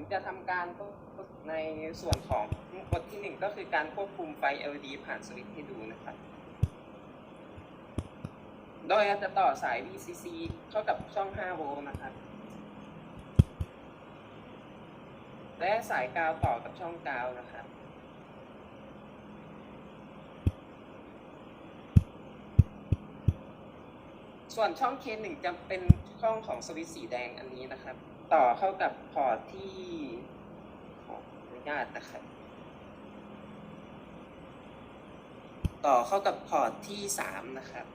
ผมจะทำการในส่วนของบทที่หนึ่งก็คือการควบคุมไฟ LED ผ่านสวิตช์ให้ดูนะครับ โดยจะต่อสาย VCC เข้ากับช่อง 5 โวลต์นะครับ และสายกาวต่อกับช่องกาวนะครับ ส่วนช่อง K1 จะเป็นช่องของสวิตสีแดงอันนี้นะครับ ต่อเข้ากับพอร์ตที่ขออนุญาตนะครับ ต่อเข้ากับพอร์ตที่สามนะครับ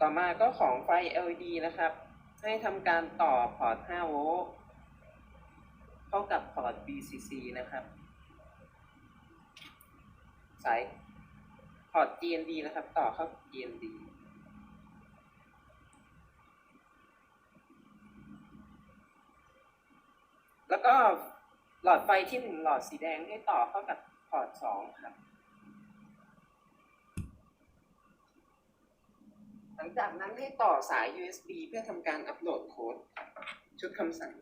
ต่อมาก็ของไฟ LED นะครับ ให้ทำการต่อพอร์ต 5 โวลต์เข้ากับพอร์ต VCC นะครับ สายพอร์ต GND นะครับ ต่อเข้า GND แล้วก็หลอดไฟที่หนึ่งหลอดสีแดงให้ต่อเข้ากับพอร์ต2ครับ ลังจากนั้นให้ต่อสาย USB เพื่อทำการอัปโหลดโค้ด ชุดคำสั่ง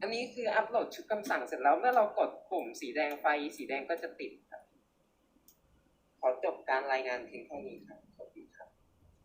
อันนี้คืออัปโหลดชุดคำสั่งเสร็จแล้วเมื่อเรากดปุ่มสีแดงไฟสีแดงก็จะติดครับ รายงานเพียงเท่านี้ครับ